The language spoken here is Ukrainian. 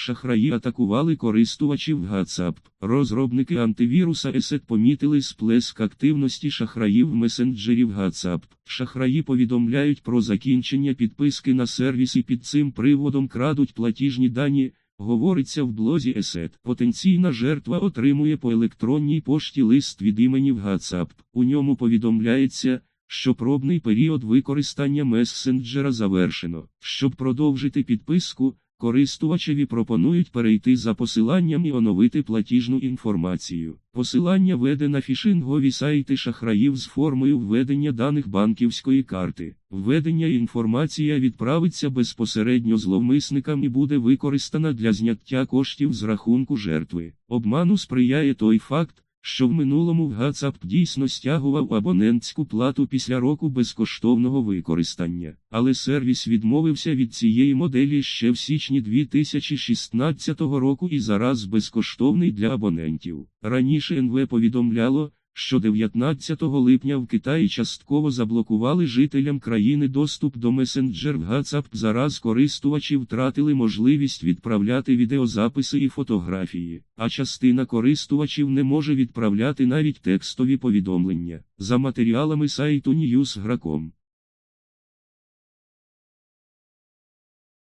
Шахраї атакували користувачів WhatsApp. Розробники антивіруса ESET помітили сплеск активності шахраїв месенджерів WhatsApp. Шахраї повідомляють про закінчення підписки на сервіс і під цим приводом крадуть платіжні дані. Говориться в блозі ESET. Потенційна жертва отримує по електронній пошті лист від імені в. У ньому повідомляється, що пробний період використання месенджера завершено. Щоб продовжити підписку, користувачеві пропонують перейти за посиланням і оновити платіжну інформацію. Посилання веде на фішингові сайти шахраїв з формою введення даних банківської карти. Введення інформація відправиться безпосередньо зловмисникам і буде використана для зняття коштів з рахунку жертви. Обману сприяє той факт, що в минулому ГАЦАП дійсно стягував абонентську плату після року безкоштовного використання, але сервіс відмовився від цієї моделі ще в січні 2016 року і зараз безкоштовний для абонентів. Раніше НВ повідомляло, що 19 липня в Китаї частково заблокували жителям країни доступ до месенджер WhatsApp. Зараз користувачі втратили можливість відправляти відеозаписи і фотографії, а частина користувачів не може відправляти навіть текстові повідомлення. За матеріалами сайту Newsgro.com